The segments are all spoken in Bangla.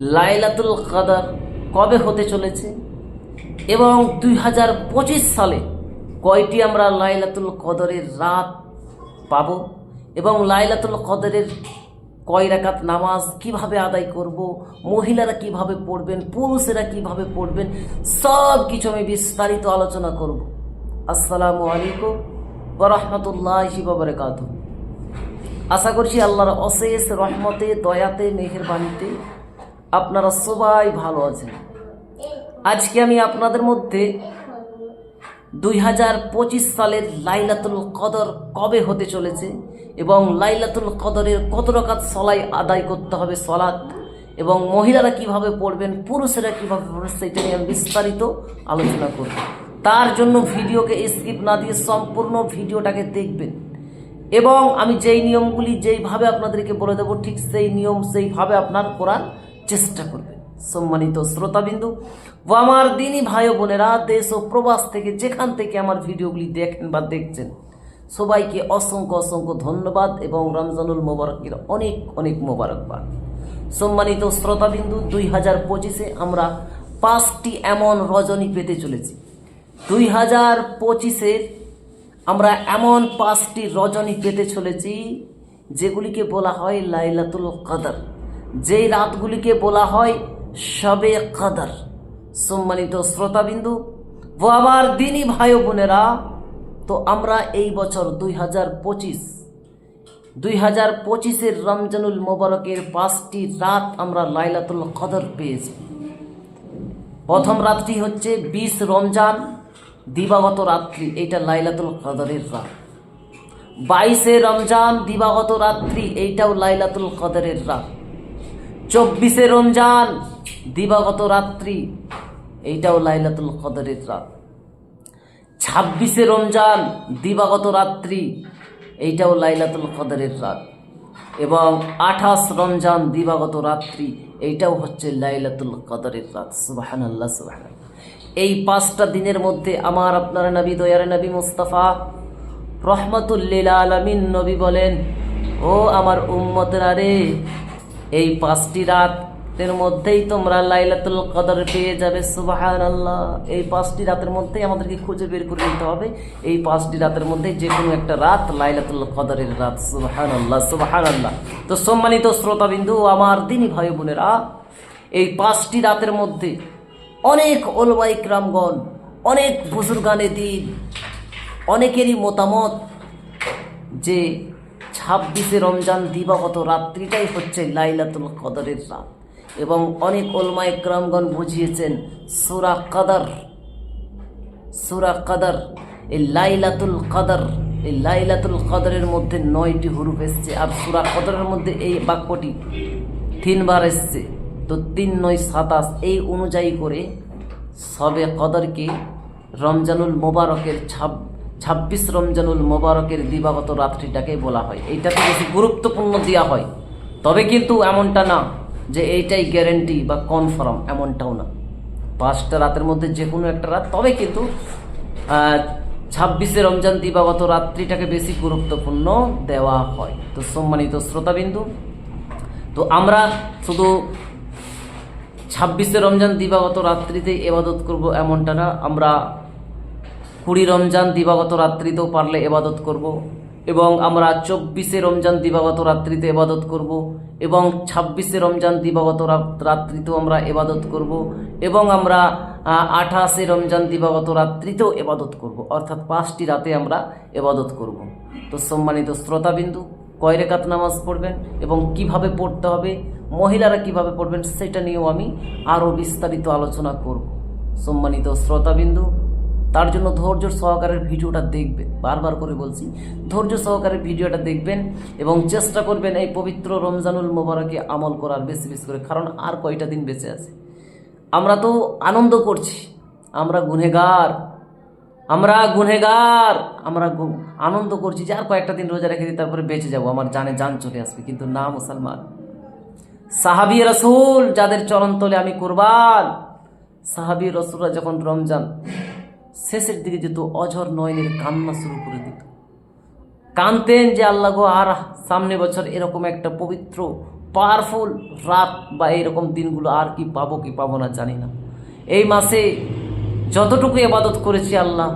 লাইলাতুল কাদার কবে হতে চলেছে? এবং দুই হাজার পঁচিশ সালে কয়টি আমরা লাইলাতুল কদরের রাত পাব? এবং লাইলাতুল কদরের কয় রাকাত নামাজ কীভাবে আদায় করব? মহিলারা কীভাবে পড়বেন? পুরুষেরা কীভাবে পড়বেন? সব কিছু আমি বিস্তারিত আলোচনা করব। আসসালামু আলাইকুম ওরহমতুল্লাহি বাবরকাত আশা করছি আল্লাহর অশেষ রহমতে, দয়াতে, মেহেরবানিতে আপনারা সবাই ভালো আছেন। আজকে আমি আপনাদের মধ্যে দুই হাজার পঁচিশ সালের লাইলাতুল কদর কবে হতে চলেছে এবং লাইলাতুল কদরের কত রকাত সলাই আদায় করতে হবে সলাৎ এবং মহিলারা কীভাবে পড়বেন, পুরুষেরা কীভাবে পড়বেন, সেটা নিয়ে আমি বিস্তারিত আলোচনা করব। তার জন্য ভিডিওকে স্কিপ না দিয়ে সম্পূর্ণ ভিডিওটাকে দেখবেন। এবং আমি যেই নিয়মগুলি যেইভাবে আপনাদেরকে বলে দেবো, ঠিক সেই নিয়ম সেইভাবে আপনার করার চেষ্টা করবেন সম্মানিত শ্রোতাবিন্দু, ও আমার দিনী ভাই বোনেরা, দেশ ও প্রবাস থেকে যেখান থেকে আমার ভিডিওগুলি দেখেন বা দেখছেন, সবাইকে অসংখ্য অসংখ্য ধন্যবাদ এবং রমজানুল মোবারকের অনেক অনেক মোবারকবাদ। সম্মানিত শ্রোতাবিন্দু, দুই হাজার পঁচিশে আমরা পাঁচটি এমন রজনী পেতে চলেছি। দুই হাজার পঁচিশের আমরা এমন পাঁচটি রজনী পেতে চলেছি, যেগুলিকে বলা হয় লাইলাতুল কদর। যেই রাতগুলিকে বলা হয় সবে কদর, সম্মানিত শ্রোতাবিন্দু, ও আমার দিনী ভাই বোনেরা, তো আমরা এই বছর দুই হাজার পঁচিশ, দুই হাজার পঁচিশের রমজানুল মোবারকের পাঁচটি রাত আমরা লাইলাতুল কদর পেয়েছি। প্রথম রাতটি হচ্ছে বিশ রমজান, দিবাগত রাত্রি, এইটা লাইলাতুল কদরের রাত। বাইশে রমজান, দিবাগত রাত্রি, এইটাও লাইলাতুল কদরের রাত। চব্বিশে রমজান, দিবাগত রাত্রি, এইটাও লাইলাতুল কদরের রাত। ছাব্বিশে রমজান, দিবাগত রাত্রি, এইটাও লাইলাতুল কদরের রাত। এবং আঠাশ রমজান, দিবাগত রাত্রি, এইটাও হচ্ছে লাইলাতুল কদরের রাত। সুবাহান আল্লাহ সুবাহান এই পাঁচটা দিনের মধ্যে আমার আপনার নবী, দয়ার নবী মুস্তাফা রহমতুল্লিল আলমিন নবী বলেন, ও আমার উম্মতরা রে এই পাঁচটি রাতের মধ্যেই তোমরা লাইলাতুল কদর পেয়ে যাবে সুবাহান আল্লাহ এই পাঁচটি রাতের মধ্যেই আমাদেরকে খুঁজে বের করে নিতে হবে। এই পাঁচটি রাতের মধ্যে যে কোনো একটা রাত লাইলাতুল কদরের রাত সুবাহান আল্লাহ সুবাহান আল্লাহ তো সম্মানিত শ্রোতাবিন্দু, আমার দিনী ভাই বোনেরা, এই পাঁচটি রাতের মধ্যে অনেক ওলমাইক রামগণ অনেক বুজুর্গানে দিন, অনেকেরই মতামত যে ছাব্বিশে রমজান দিবাগত রাত্রিটাই হচ্ছে লাইলাতুল কদরের রাত। এবং অনেক ওলমা একরামগণ বুঝিয়েছেন, সুরা কাদার সুরা কাদার, এই লাইলাতুল কাদার, এই লাইলাতুল কদরের মধ্যে নয়টি হুরুফ এসছে। আর সুরা কদরের মধ্যে এই বাক্যটি তিনবার এসছে। তো তিন, নয়, সাতাশ এই অনুযায়ী করে সবে কদরকে, রমজানুল মোবারকের ছাব ছাব্বিশ রমজানুল মোবারকের দিবাগত রাত্রিটাকে বলা হয়। এইটাকে বেশি গুরুত্বপূর্ণ দেওয়া হয়। তবে কিন্তু এমনটা না যে এইটাই গ্যারেন্টি বা কনফার্ম এমনটাও না। পাঁচটা রাতের মধ্যে যে কোনো একটা রাত। তবে কিন্তু ছাব্বিশে রমজান দিবাগত রাত্রিটাকে বেশি গুরুত্বপূর্ণ দেওয়া হয়। তো সম্মানিত শ্রোতাবিন্দু, তো আমরা শুধু ছাব্বিশে রমজান দিবাগত রাত্রিতে এবাদত করব এমনটা না। আমরা কুড়ি রমজান দিবাগত রাত্রিতেও পারলে এবাদত করব এবং আমরা চব্বিশে রমজান দিবাগত রাত্রিতে এবাদত করব এবং ছাব্বিশে রমজান দিবাগত রাত্রিতেও আমরা এবাদত করব এবং আমরা আঠাশে রমজান দিবাগত রাত্রিতেও এবাদত করব। অর্থাৎ পাঁচটি রাতে আমরা এবাদত করব। তো সম্মানিত শ্রোতাবিন্দু, কয় রেখাত নামাজ পড়বেন এবং কীভাবে পড়তে হবে, মহিলারা কীভাবে পড়বেন সেটা নিয়েও আমি আরও বিস্তারিত আলোচনা করব। সম্মানিত শ্রোতাবিন্দু তার জন্য ধৈর্য সহকারের ভিডিওটা দেখবেন বারবার করে বলছি, ধৈর্য সহকারে ভিডিওটা দেখবেন এবং চেষ্টা করবেন এই পবিত্র রমজানুল মোবারকে আমল করার বেশি বেশি করে, কারণ আর কয়টা দিন বেঁচে আছে। আমরা তো আনন্দ করছি, আমরা গুনেগার আমরা গুনেগার আমরা আনন্দ করছি যে আর কয়েকটা দিন রোজা রেখে দিই তারপরে বেঁচে যাব, আমার জানে যান চলে আসবে, কিন্তু না মুসলমান। সাহাবি রসুল যাদের চরণ তলে আমি কোরবান, সাহাবি রসুলরা যখন রমজান শেষের দিকে যেত অঝর নয়নের কান্না শুরু করে দিত। কানতেন যে আল্লাহ গো, আর সামনে বছর এরকম একটা পবিত্র পাওয়ারফুল রাত বা এরকম দিনগুলো আর কি পাবো কি পাবো না জানি না। এই মাসে যতটুকু এবাদত করেছি আল্লাহ,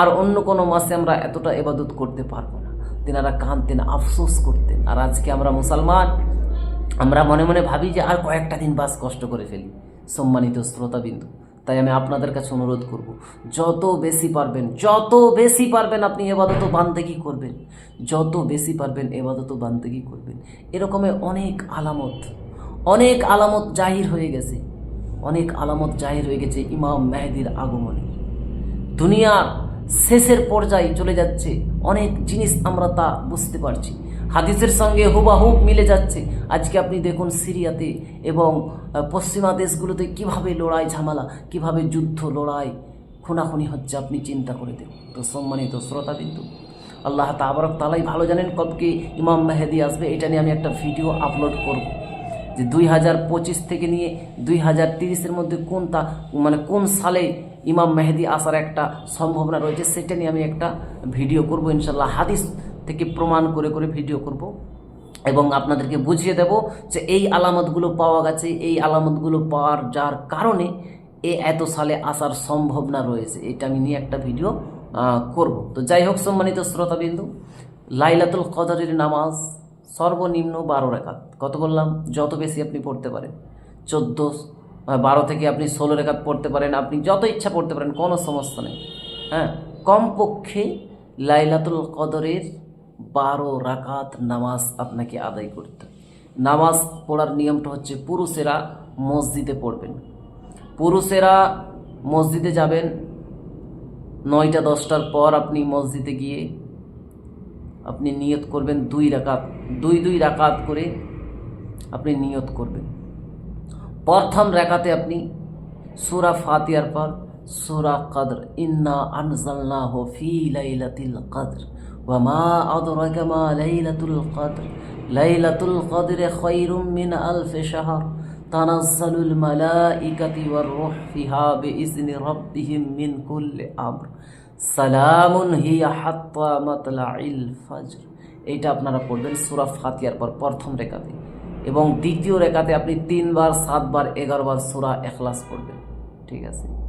আর অন্য কোনো মাসে আমরা এতটা এবাদত করতে পারব না। তেনারা কাঁদতেন, আফসোস করতেন। আর আজকে আমরা মুসলমান, আমরা মনে মনে ভাবি যে আর কয়েকটা দিন বাস কষ্ট করে ফেলি। সম্মানিত শ্রোতাবিন্দু তাই আমি আপনাদের কাছে অনুরোধ করব, যত বেশি পারবেন, যত বেশি পারবেন আপনি এবাদত বান্দেগি করবেন, যত বেশি পারবেন এবাদত বান্দেগি করবেন। এরকমের অনেক আলামত অনেক আলামত জাহির হয়ে গেছে, অনেক আলামত জাহির হয়ে গেছে ইমাম মেহেদির আগমনে। দুনিয়ার শেষের পর্যায়ে চলে যাচ্ছে, অনেক জিনিস আমরা তা বুঝতে পারছি। হাদিসের সঙ্গে হুবাহুব মিলে যাচ্ছে আজকে আপনি দেখুন সিরিয়াতে এবং পশ্চিমা দেশগুলোতে কীভাবে লড়াই ঝামেলা, কীভাবে যুদ্ধ, লড়াই খুনাখুনি হচ্ছে আপনি চিন্তা করে দেখুন। তো সম্মানিত শ্রোতা বিন্দু, আল্লাহ তাবারক তালাই ভালো জানেন কবকে ইমাম মেহেদি আসবে, এটা নিয়ে আমি একটা ভিডিও আপলোড করব। যে দুই হাজার পঁচিশ থেকে নিয়ে দুই হাজার তিরিশের মধ্যে কোন তা মানে কোন সালে ইমাম মেহেদি আসার একটা সম্ভাবনা রয়েছে, সেটা নিয়ে আমি একটা ভিডিও করব ইনশাল্লাহ হাদিস থেকে প্রমাণ করে করে ভিডিও করব। এবং আপনাদেরকে বুঝিয়ে দেব যে এই আলামতগুলো পাওয়া গেছে, এই আলামতগুলো পাওয়ার যার কারণে এ এত সালে আসার সম্ভাবনা রয়েছে। এটা আমি নিয়ে একটা ভিডিও করব। তো যাই হোক, সম্মানিত শ্রোতাবিন্দু, লাইলাতুল কদরের নামাজ সর্বনিম্ন বারো রেখাত। কত বললাম? যত বেশি আপনি পড়তে পারেন। চোদ্দ বারো থেকে আপনি ষোলো রেখাত পড়তে পারেন। আপনি যত ইচ্ছা পড়তে পারেন, কোনো সমস্যা নেই। হ্যাঁ কমপক্ষে লাইলাতুল কদরের বারো রাকাত নামাজ আপনাকে আদায় করতে। নামাজ পড়ার নিয়মটা হচ্ছে পুরুষেরা মসজিদে পড়বেন। পুরুষেরা মসজিদে যাবেন, নয়টা, দশটার পর আপনি মসজিদে গিয়ে আপনি নিয়ত করবেন দুই রাকাত। দুই দুই রাকাত করে আপনি নিয়ত করবেন। প্রথম রেখাতে আপনি সুরা ফাতিয়ার পর সুরা কদর। ইন্না আনজালনাহ ফি লাইলাতিল কদর। ওয়া মা আদরাকা মা লাইলাতুল কদর। লাইলাতুল কদর খায়রুম মিন আলফ শাহর। তানাজ্জালুল মালাইকাতু ওয়ার রূহ ফিহা বিইذن রাব্বিহিম মিন কুল্লি আমর। সালামুন হিয়া হাত্তা মাতলাইল ফজর। এইটা আপনারা পড়বেন সূরা ফাতিয়ার পর প্রথম রেখাতে। এবং দ্বিতীয় রেখাতে আপনি তিনবার, সাতবার, এগারোবার সুরা এখলাস পড়বেন। ঠিক আছে?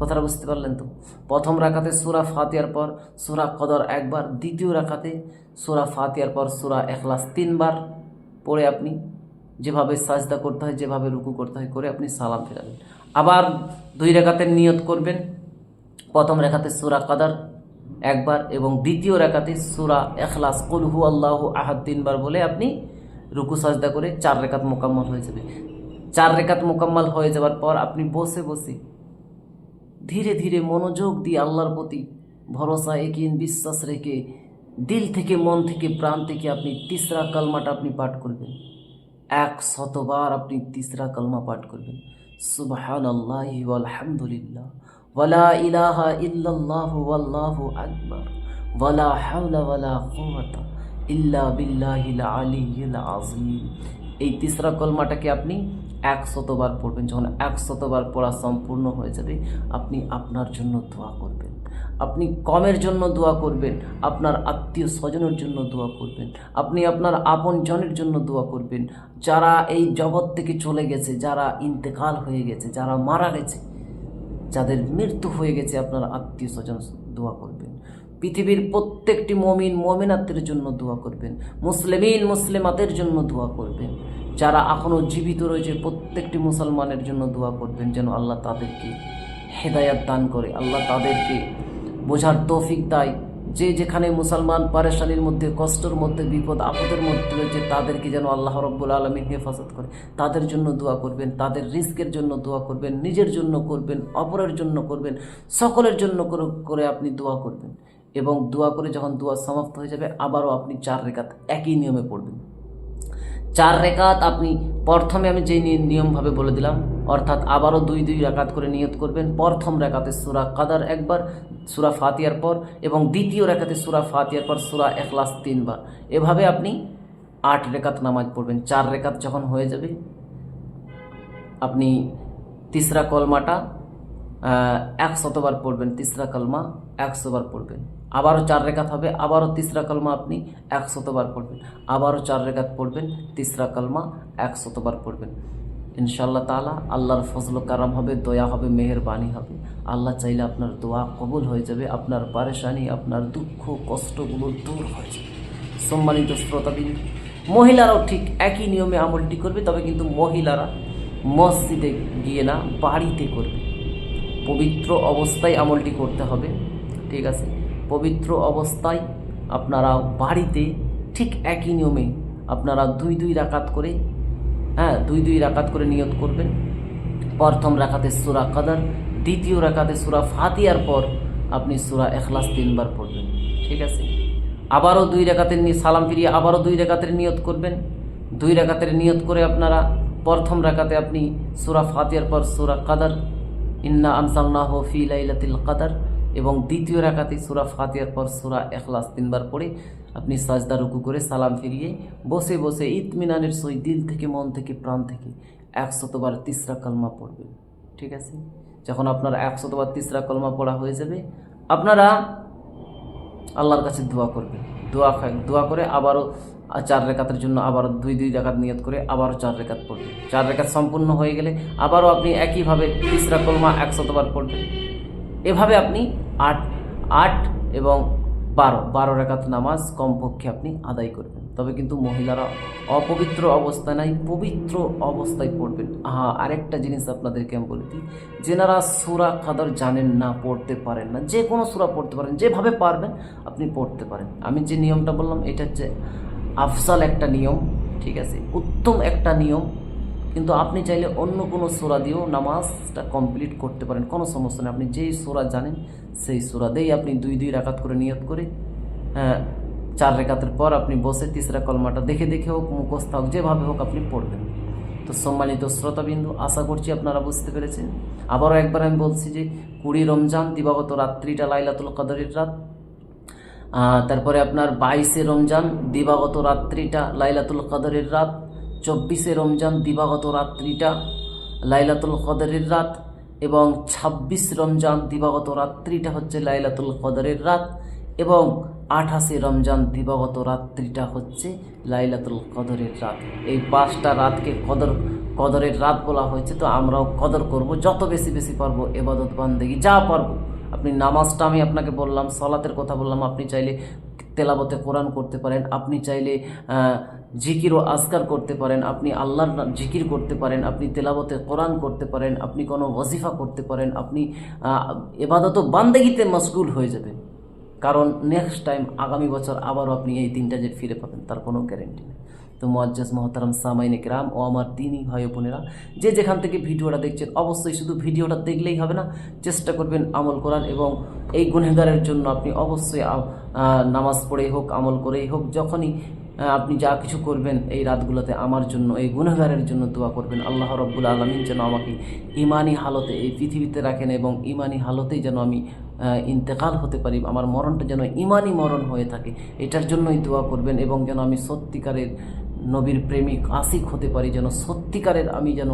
কথাটা বুঝতে পারলেন তো? প্রথম রাখাতে সুরা ফাতিয়ার পর সুরা কদর একবার, দ্বিতীয় রাখাতে সুরা ফাতিয়ার পর সুরা এখলাস তিনবার পড়ে আপনি যেভাবে সাজদা করতে হয়, যেভাবে রুকু করতে হয়, করে আপনি সালাম ফেরাবেন আবার দুই রেখাতে নিয়ত করবেন, প্রথম রেখাতে সুরা কাদার একবার এবং দ্বিতীয় রেখাতে সুরা এখলাস কুলহু আল্লাহ আহাদ তিনবার বলে আপনি রুকু সাজদা করে চার রেখাত মোকাম্মল হয়ে যাবে। চার রেখাত মোকাম্মল হয়ে যাওয়ার পর আপনি বসে বসে ধীরে ধীরে মনোযোগ দিয়ে আল্লাহর প্রতি ভরসা একিন বিশ্বাস রেখে দিল থেকে মন থেকে প্রাণ থেকে আপনি তিসরা কালমাটা আপনি পাঠ করবেন। এক শতবার আপনি তিসরা কালমা পাঠ করবেন। সুবহান আল্লাহ আলহামদুলিল্লাহ ওয়ালা ইলাহা ইল্লাল্লাহ ওয়াল্লাহু আকবার। ওয়ালা হাওলা ওয়ালা কুওয়াতা ইল্লা বিল্লাহিল আলিয়্যিল আযীম। এই তিসরা কলমাটাকে আপনি একশতবার পড়বেন, যখন একশতবার পড়া সম্পূর্ণ হয়ে যাবে, আপনি আপনার জন্য দোয়া করবেন। আপনি কমের জন্য দোয়া করবেন, আপনার আত্মীয় স্বজনের জন্য দোয়া করবেন, আপনি আপনার আপন জনের জন্য দোয়া করবেন। যারা এই জগৎ থেকে চলে গেছে, যারা ইন্তেকাল হয়ে গেছে, যারা মারা গেছে, যাদের মৃত্যু হয়ে গেছে, আপনার আত্মীয় স্বজন দোয়া করবেন। পৃথিবীর প্রত্যেকটি মমিন মমিনাতের জন্য দোয়া করবেন, মুসলিমিন মুসলিমাতের জন্য দোয়া করবেন, যারা এখনও জীবিত রয়েছে প্রত্যেকটি মুসলমানের জন্য দোয়া করবেন যেন আল্লাহ তাদেরকে হেদায়াত দান করে, আল্লাহ তাদেরকে বোঝার তৌফিক দেয়। যে যেখানে মুসলমান পারেশানির মধ্যে, কষ্টের মধ্যে, বিপদ, আপদের মধ্যে রয়েছে, তাদেরকে যেন আল্লাহ রব্বুল আলমিন হেফাজত করে। তাদের জন্য দোয়া করবেন, তাদের রিস্কের জন্য দোয়া করবেন, নিজের জন্য করবেন, অপরের জন্য করবেন, সকলের জন্য করে- করে আপনি দোয়া করবেন। এবং দোয়া করে যখন দোয়া সমাপ্ত হয়ে যাবে, আবারও আপনি চার রেখাত একই নিয়মে পড়বেন। চার রেখাত আপনি প্রথমে আমি নি- নিয়মভাবে বলে দিলাম, অর্থাৎ আবারও দুই দুই রেখাত করে নিয়ত করবেন। প্রথম রেখাতে সুরা কাদার একবার, সুরা ফাতিয়ার পর এবং দ্বিতীয় রেখাতে সুরা ফাতিয়ার পর সুরা এখলাস তিনবার। এভাবে আপনি আট রেখাত নামাজ পড়বেন। চার রেখাত যখন হয়ে যাবে, আপনি তিসরা কলমাটা একশতবার পড়বেন। তিসরা কলমা একশোবার পড়বেন। আবারও চার রেখাত হবে, আবারও তিসরা কলমা আপনি একশতবার পড়বেন। আবারও চার রেখাত পড়বেন, তিসরা কলমা একশতবার পড়বেন। ইনশাআল্লাহ তাআলা আল্লাহর ফজল কারাম হবে, দয়া হবে, মেহেরবানি হবে। আল্লাহ চাইলে আপনার দোয়া কবুল হয়ে যাবে, আপনার পারেশানি, আপনার দুঃখ, কষ্টগুলো দূর হয়ে যাবে। সম্মানিত শ্রোতাবিন্দু মহিলারাও ঠিক একই নিয়মে আমলটি করবে, তবে কিন্তু মহিলারা মসজিদে গিয়ে না, বাড়িতে করবে। পবিত্র অবস্থায় আমলটি করতে হবে, ঠিক আছে? পবিত্র অবস্থায় আপনারা বাড়িতে ঠিক একই নিয়মে আপনারা দুই দুই রাকাত করে হ্যাঁ দুই দুই রাকাত করে নিয়ত করবেন। প্রথম রাকাতে সুরা কাদার, দ্বিতীয় রাকাতে সুরা ফাতিয়ার পর আপনি সুরা এখলাস তিনবার পড়বেন, ঠিক আছে? আবারও দুই রেখাতের নিয়ে সালাম ফিরিয়ে আবারও দুই রেখাতের নিয়ত করবেন। দুই রেখাতের নিয়ত করে আপনারা প্রথম রাকাতে আপনি সুরা ফাতিয়ার পর সুরা কাদার, ইন্না আনসালনাহ ফি লাইলাতিল কাদার এবং দ্বিতীয় রাকাতে সুরা ফাতিয়ার পর সুরা এখলাস তিনবার পড়ে আপনি সাজদা রুকু করে সালাম ফিরিয়ে বসে বসে ইতমিনানের সই দিল থেকে, মন থেকে, প্রাণ থেকে একশতবার তিসরা কলমা পড়বেন। ঠিক আছে? যখন আপনার একশতবার তিসরা কলমা পড়া হয়ে যাবে, আপনারা আল্লাহর কাছে দোয়া করবেন। দোয়া দোয়া করে আবারও চার রেখাতের জন্য আবারও দুই দুই রেখাত নিয়ত করে আবারও চার রেখাত পড়বেন। চার রেখাত সম্পূর্ণ হয়ে গেলে আবারও আপনি একইভাবে তিসরা কলমা একশতবার পড়বেন। এভাবে আপনি আট আট এবং বারো। বারো রেখাত নামাজ কমপক্ষে আপনি আদায় করবেন। তবে কিন্তু মহিলারা অপবিত্র অবস্থায় নাই পবিত্র অবস্থায় পড়বেন। হ্যাঁ আরেকটা জিনিস আপনাদেরকে আমি বলে দিই। যেনারা সুরা খাদর জানেন না, পড়তে পারেন না, যে কোনো সুরা পড়তে পারেন, যেভাবে পারবেন আপনি পড়তে পারেন। আমি যে নিয়মটা বললাম, এটা হচ্ছে আফসাল একটা নিয়ম, ঠিক আছে? উত্তম একটা নিয়ম কিন্তু আপনি চাইলে অন্য কোনো সোরা দিয়েও নামাজটা কমপ্লিট করতে পারেন। কোনো সমস্যা নেই। আপনি যেই সোরা জানেন, সেই সোরা দিয়েই আপনি দুই দুই রাকাত করে নিয়ত করে হ্যাঁ চার রেখাতের পর আপনি বসে তিসরা কলমাটা দেখে দেখে হোক, মুখস্থ হোক, যেভাবে হোক আপনি পড়বেন। তো সম্মানিত শ্রোতাবিন্দু, আশা করছি আপনারা বুঝতে পেরেছেন। আবারও একবার আমি বলছি যে কুড়ি রমজান, দিবাগত রাত্রিটা লাইলাতুল কদরের রাত। তারপরে আপনার বাইশে রমজান, দিবাগত রাত্রিটা লাইলাতুল কদরের রাত। চব্বিশে রমজান দিবাগত রাত্রিটা লাইলাতুল কদরের রাত এবং ছাব্বিশ রমজান দিবাগত রাত্রিটা হচ্ছে লাইলাতুল কদরের রাত এবং আঠাশে রমজান দিবাগত রাত্রিটা হচ্ছে লাইলাতুল কদরের রাত। এই পাঁচটা রাতকে কদর, কদরের রাত বলা হয়েছে, তো আমরাও কদর করব। যত বেশি বেশি পারব, এবাদত বান্দেগি যা পারব। আপনি নামাজটা আমি আপনাকে বললাম, সলাতের কথা বললাম, আপনি চাইলে তেলাবতে কোরআন করতে পারেন, আপনি চাইলে জিকির ও আজকার করতে পারেন, আপনি আল্লাহর জিকির করতে পারেন, আপনি তেলাবতে কোরআন করতে পারেন, আপনি কোনো ওয়াজিফা করতে পারেন, আপনি এবাদত বান্দেগিতে মশগুল হয়ে যাবে কারণ নেক্সট টাইম আগামী বছর আবারও আপনি এই তিনটা যে ফিরে পাবেন, তার কোনো গ্যারেন্টি নেই। তো মোয়াজ্জাজ মহতারাম সামাইনে কেরাম ও আমার দিনই ভাই বোনেরা, যে যেখান থেকে ভিডিওটা দেখছেন, অবশ্যই শুধু ভিডিওটা দেখলেই হবে না, চেষ্টা করবেন আমল করার এবং এই গুনহেগারের জন্য আপনি অবশ্যই নামাজ পড়েই হোক, আমল করেই হোক, যখনই আপনি যা কিছু করবেন এই রাতগুলোতে আমার জন্য, এই গুনহেগারের জন্য দোয়া করবেন। আল্লাহ রব্বুল আলমিন যেন আমাকে ইমানি হালতে এই পৃথিবীতে রাখেন এবং ইমানি হালতেই যেন আমি ইন্তেকাল হতে পারি, আমার মরণটা যেন ইমানি মরণ হয়ে থাকে, এটার জন্যই দোয়া করবেন এবং যেন আমি সত্যিকারের নবীর প্রেমিক আশিক হতে পারি, যেন সত্যিকারের আমি যেন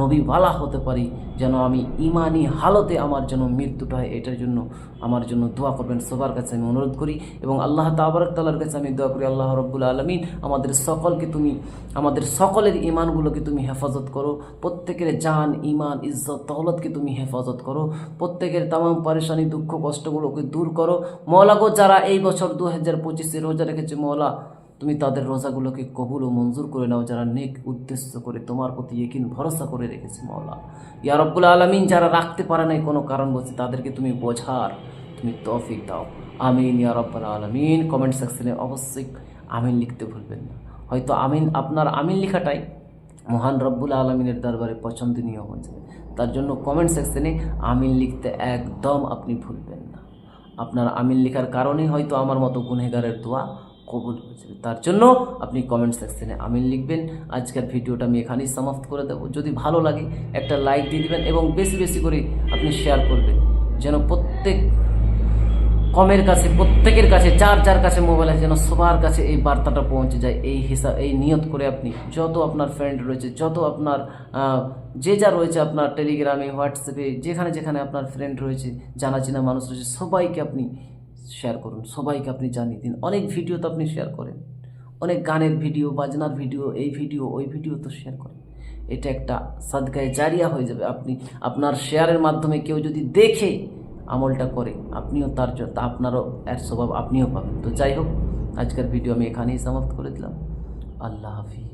নবীওয়ালা হতে পারি, যেন আমি ইমানি হালতে আমার যেন মৃত্যুটা হয়, এটার জন্য আমার জন্য দোয়া করবেন। সবার কাছে আমি অনুরোধ করি এবং আল্লাহ তাবারক তালার কাছে আমি দোয়া করি, আল্লাহ রব্বুল আলমিন আমাদের সকলকে তুমি, আমাদের সকলের ইমানগুলোকে তুমি হেফাজত করো, প্রত্যেকের জান ইমান ইজ্জত, তহলতকে তুমি হেফাজত করো, প্রত্যেকের তাম পরেশানি, দুঃখ, কষ্টগুলোকে দূর করো। মৌলাগো যারা এই বছর দু হাজার পঁচিশে রোজা রেখেছে, মৌলা তুমি তাদের রোজাগুলোকে কবুল ও মঞ্জুর করে নাও যারা নেক উদ্দেশ্য করে তোমার প্রতি একিন ভরসা করে রেখেছে, মাওলা। ইয়া রব্বুল আলমিন, যারা রাখতে পারে নাই কোনো কারণ বলছে, তাদেরকে তুমি বোঝার তুমি তৌফিক দাও। আমিন, ইয়া রব্বুল আলমিন। কমেন্ট সেকশনে অবশ্যই আমিন লিখতে ভুলবেন না। হয়তো আমিন, আপনার আমিন লেখাটাই মহান রব্বুল আলমিনের দরবারে পছন্দনীয় হয়ে যাবে। তার জন্য কমেন্ট সেকশনে আমিন লিখতে একদম আপনি ভুলবেন না। আপনার আমিন লেখার কারণেই হয়তো আমার মতো গুনেগারের দোয়া কবুল হয়ে তার জন্য আপনি কমেন্ট সেকশনে আমিন লিখবেন। আজকের ভিডিওটা আমি এখানেই সমাপ্ত করে দেবো। যদি ভালো লাগে, একটা লাইক দিয়ে দিবেন এবং বেশি বেশি করে আপনি শেয়ার করবেন। যেন প্রত্যেক কমের কাছে, প্রত্যেকের কাছে, যার যার কাছে মোবাইল আছে, যেন সবার কাছে এই বার্তাটা পৌঁছে যায়। এই হিসাব এই নিয়ত করে আপনি যত আপনার ফ্রেন্ড রয়েছে, যত আপনার যে যা রয়েছে আপনার টেলিগ্রামে হোয়াটসঅ্যাপে যেখানে যেখানে আপনার ফ্রেন্ড রয়েছে জানা চেনা মানুষ রয়েছে, সবাইকে আপনি শেয়ার করুন। সবাইকে আপনি জানিয়ে দিন। অনেক ভিডিও তো আপনি শেয়ার করেন। অনেক গানের ভিডিও বাজনার ভিডিও এই ভিডিও ওই ভিডিও তো শেয়ার করেন। এটা একটা সাদগায়ে জারিয়া হয়ে যাবে। আপনি আপনার শেয়ারের মাধ্যমে কেউ যদি দেখে আমলটা করে, আপনিও তার জ- তা আপনারও এর স্বভাব আপনিও পাবেন। তো যাই হোক, আজকের ভিডিও আমি এখানেই সমাপ্ত করে দিলাম। আল্লাহ হাফিজ।